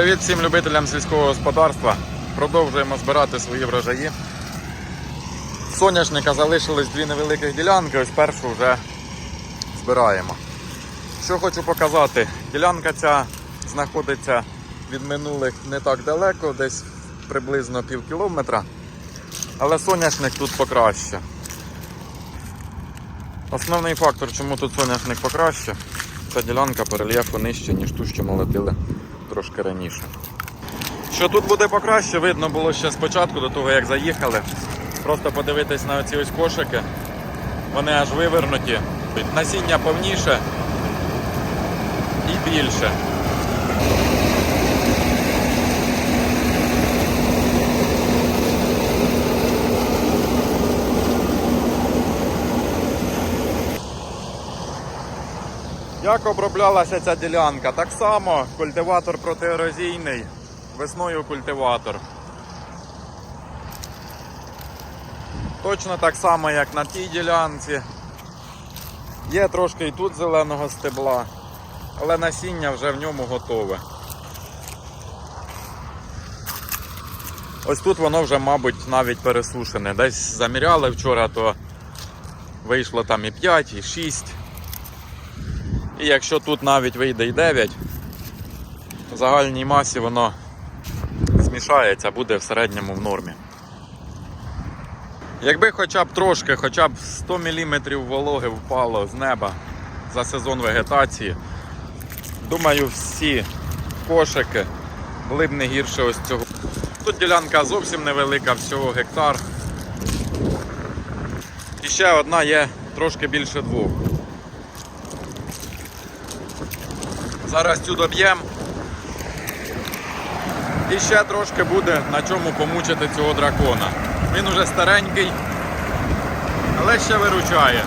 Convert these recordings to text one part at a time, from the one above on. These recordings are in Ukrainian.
Привіт всім любителям сільського господарства. Продовжуємо збирати свої врожаї. Соняшника залишились дві невеликих ділянки, ось першу вже збираємо. Що хочу показати, ділянка ця знаходиться від минулих не так далеко, десь приблизно пів кілометра. Але соняшник тут покраще. Основний фактор, чому тут соняшник покраще, ця ділянка по рельєфу нижче, ніж ту, що молотили трошки раніше. Що тут буде покраще, видно було ще спочатку, до того як заїхали. Просто подивитись на ці ось кошики. Вони аж вивернуті. Насіння повніше і більше. Як оброблялася ця ділянка? Так само культиватор протиерозійний, весною культиватор. Точно так само, як на тій ділянці. Є трошки і тут зеленого стебла, але насіння вже в ньому готове. Ось тут воно вже, мабуть, навіть пересушене. Десь заміряли вчора, то вийшло там і 5, і 6. І якщо тут навіть вийде і 9, в загальній масі воно змішається, буде в середньому в нормі. Якби хоча б трошки, хоча б 100 мм вологи впало з неба за сезон вегетації, думаю, всі кошики були б не гірше ось цього. Тут ділянка зовсім невелика, всього гектар. І ще одна є трошки більше двох. Зараз цю доб'ємо. І ще трошки буде на чому помучити цього дракона. Він уже старенький, але ще виручає.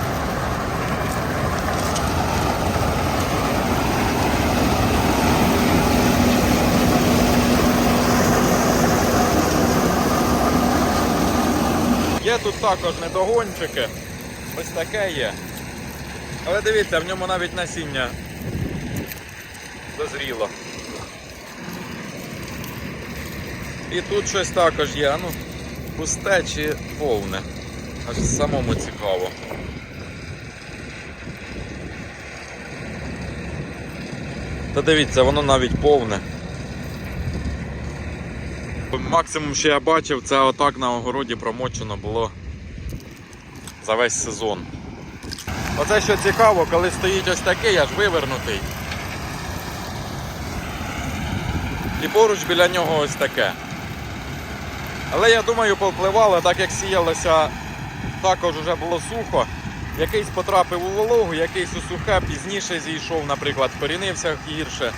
Є тут також недогончики. Ось таке є. Але дивіться, в ньому навіть насіння дозріло. І тут щось також є, ну, пусте чи повне. Аж самому цікаво. Та дивіться, воно навіть повне. Максимум, що я бачив, це отак на огороді промочено було за весь сезон. Оце що цікаво, коли стоїть ось такий, аж вивернутий. І поруч біля нього ось таке. Але я думаю, повпливало, так як сіялося, також вже було сухо. Якийсь потрапив у вологу, якийсь у сухе, пізніше зійшов, наприклад, корінився гірше.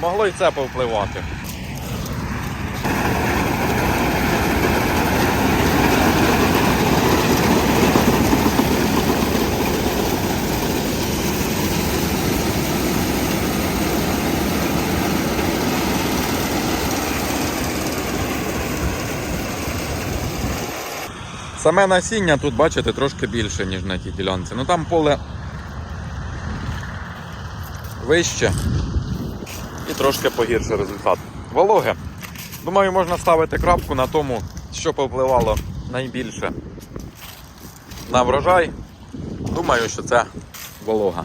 Могло і це повпливати. Саме насіння тут, бачите, трошки більше, ніж на тій ділянці. Ну там поле вище і трошки погірше результат. Вологе. Думаю, можна ставити крапку на тому, що повпливало найбільше на врожай. Думаю, що це волога.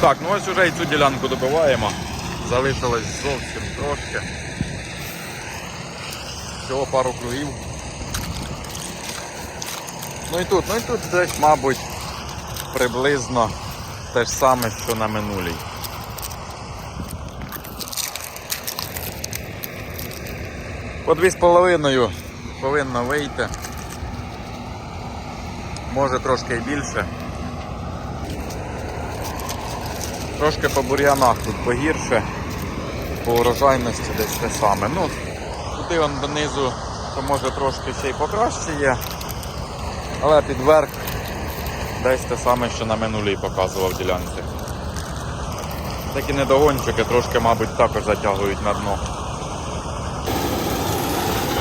Так, ну ось уже і цю ділянку добиваємо. Залишилось зовсім трошки. Всього пару кругів. Ну і тут, ну і тут десь, мабуть, приблизно те ж саме, що на минулій. По дві з половиною повинно вийти. Може трошки і більше. Трошки по бур'янах тут погірше, по урожайності десь те саме. Ну, туди он донизу, то може трошки ще й покраще є. Але під верх десь те саме, що на минулій показував ділянці. Такі недогончики трошки, мабуть, також затягують на дно.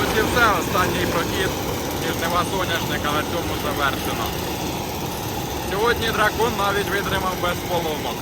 Ось і все, останній прохід ніжнева соняшника на цьому завершено. Сьогодні дракон навіть витримав без поломок.